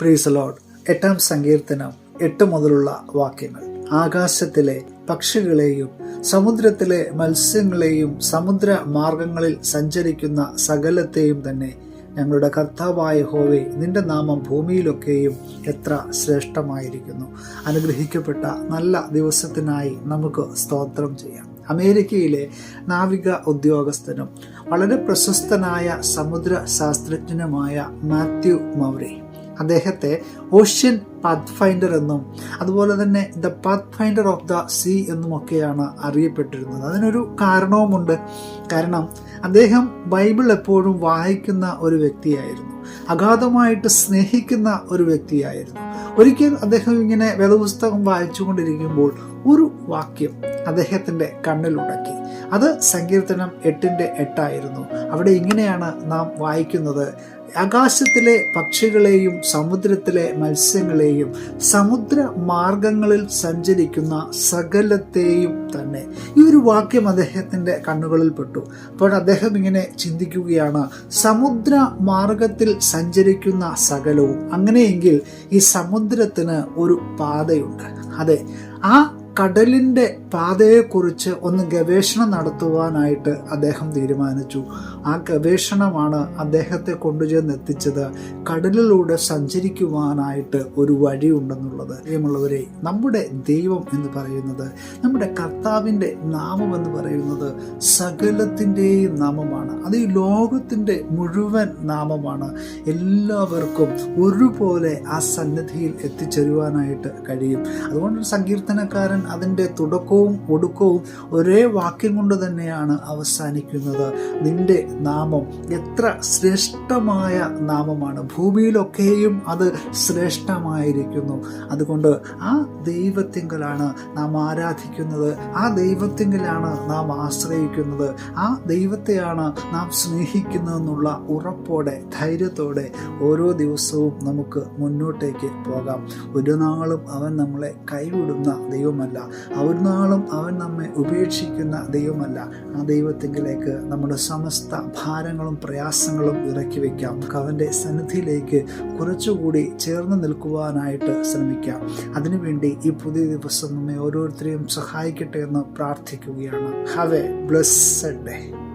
പ്രീസ് load എട്ടാം സങ്കീർത്തനം എട്ട് മുതലുള്ള വാക്യങ്ങൾ. ആകാശത്തിലെ പക്ഷികളെയും സമുദ്രത്തിലെ മത്സ്യങ്ങളെയും സമുദ്ര മാർഗങ്ങളിൽ സഞ്ചരിക്കുന്ന സകലത്തെയും തന്നെ ഞങ്ങളുടെ കർത്താവായ ഹോവെ നിന്റെ നാമം ഭൂമിയിലൊക്കെയും എത്ര ശ്രേഷ്ഠമായിരിക്കുന്നു. അനുഗ്രഹിക്കപ്പെട്ട നല്ല ദിവസത്തിനായി നമുക്ക് സ്തോത്രം ചെയ്യാം. അമേരിക്കയിലെ നാവിക ഉദ്യോഗസ്ഥനും വളരെ പ്രശസ്തനായ സമുദ്ര ശാസ്ത്രജ്ഞനുമായ മാത്യു മൗറി അദ്ദേഹത്തെ ഓഷ്യൻ പാത്ത് ഫൈൻഡർ എന്നും അതുപോലെ തന്നെ the path finder of the sea എന്നുമൊക്കെയാണ് അറിയപ്പെട്ടിരുന്നത്. അതിനൊരു കാരണവുമുണ്ട്. കാരണം അദ്ദേഹം ബൈബിൾ എപ്പോഴും വായിക്കുന്ന ഒരു വ്യക്തിയായിരുന്നു. അഗാധമായിട്ട് സ്നേഹിക്കുന്ന ഒരു വ്യക്തിയായിരുന്നു. ഒരിക്കൽ അദ്ദേഹം ഇങ്ങനെ വേദപുസ്തകം വായിച്ചുകൊണ്ടിരിക്കുമ്പോൾ ഒരു വാക്യം അദ്ദേഹത്തിന്റെ കണ്ണിലുടക്കി അത് സങ്കീർത്തനം എട്ടിന്റെ എട്ടായിരുന്നു. അവിടെ ഇങ്ങനെയാണ് നാം വായിക്കുന്നത്. ആകാശത്തിലെ പക്ഷികളെയും സമുദ്രത്തിലെ മത്സ്യങ്ങളെയും സമുദ്ര മാർഗങ്ങളിൽ സഞ്ചരിക്കുന്ന സകലത്തെയും തന്നെ. ഈ ഒരു വാക്യം അദ്ദേഹത്തിന്റെ കണ്ണുകളിൽ പെട്ടു. അപ്പോൾ അദ്ദേഹം ഇങ്ങനെ ചിന്തിക്കുകയാണ്. സമുദ്ര മാർഗത്തിൽ സഞ്ചരിക്കുന്ന സകലവും. അങ്ങനെയെങ്കിൽ ഈ സമുദ്രത്തിന് ഒരു പാതയുണ്ട്. അതെ ആ കടലിന്റെ പാതയെക്കുറിച്ച് ഒന്ന് ഗവേഷണം നടത്തുവാനായിട്ട് അദ്ദേഹം തീരുമാനിച്ചു. ആ ഗവേഷണമാണ് അദ്ദേഹത്തെ കൊണ്ടുചെന്ന് എത്തിച്ചത് കടലിലൂടെ സഞ്ചരിക്കുവാനായിട്ട് ഒരു വഴിയുണ്ടെന്നുള്ളത് പ്രിയമുള്ളവരെ നമ്മുടെ ദൈവം എന്ന് പറയുന്നത് നമ്മുടെ കർത്താവിന്റെ നാമം എന്ന് പറയുന്നത് സകലത്തിന്റെയും നാമമാണ്. അത് ഈ ലോകത്തിന്റെ മുഴുവൻ നാമമാണ്. എല്ലാവർക്കും ഒരുപോലെ ആ സന്നിധിയിൽ എത്തിച്ചേരുവാനായിട്ട് കഴിയും. അതുകൊണ്ട് സങ്കീർത്തനക്കാരൻ അതിന്റെ തുടക്കവും ഒടുക്കവും ഒരേ വാക്യം കൊണ്ട് തന്നെയാണ് അവസാനിക്കുന്നത്. നിന്റെ നാമം എത്ര ശ്രേഷ്ഠമായ നാമമാണ്. ഭൂമിയിലൊക്കെയും അത് ശ്രേഷ്ഠമായിരിക്കുന്നു. അതുകൊണ്ട് ആ ദൈവത്തിങ്കലാണ് നാം ആരാധിക്കുന്നത്. ആ ദൈവത്തിങ്കലാണ് നാം ആശ്രയിക്കുന്നത്. ആ ദൈവത്തെയാണ് നാം സ്നേഹിക്കുന്നതെന്നുള്ള ഉറപ്പോടെ ധൈര്യത്തോടെ ഓരോ ദിവസവും നമുക്ക് മുന്നോട്ടേക്ക് പോകാം. ഒരു നാളും അവൻ നമ്മളെ കൈവിടുന്ന ദൈവമല്ല. ഒരു നാളും അവൻ നമ്മെ ഉപേക്ഷിക്കുന്ന ദൈവമല്ല. ആ ദൈവത്തിങ്കിലേക്ക് നമ്മുടെ സമസ്ത ഭാരങ്ങളും പ്രയാസങ്ങളും ഇറക്കി വയ്ക്കാം അവന്റെ സന്നിധിയിലേക്ക് കുറച്ചുകൂടി ചേർന്ന് നിൽക്കുവാനായിട്ട് ശ്രമിക്കാം. അതിനുവേണ്ടി ഈ പുതിയ ദിവസം നമ്മെ ഓരോരുത്തരെയും സഹായിക്കട്ടെ എന്ന് പ്രാർത്ഥിക്കുകയാണ്. Have A blessed day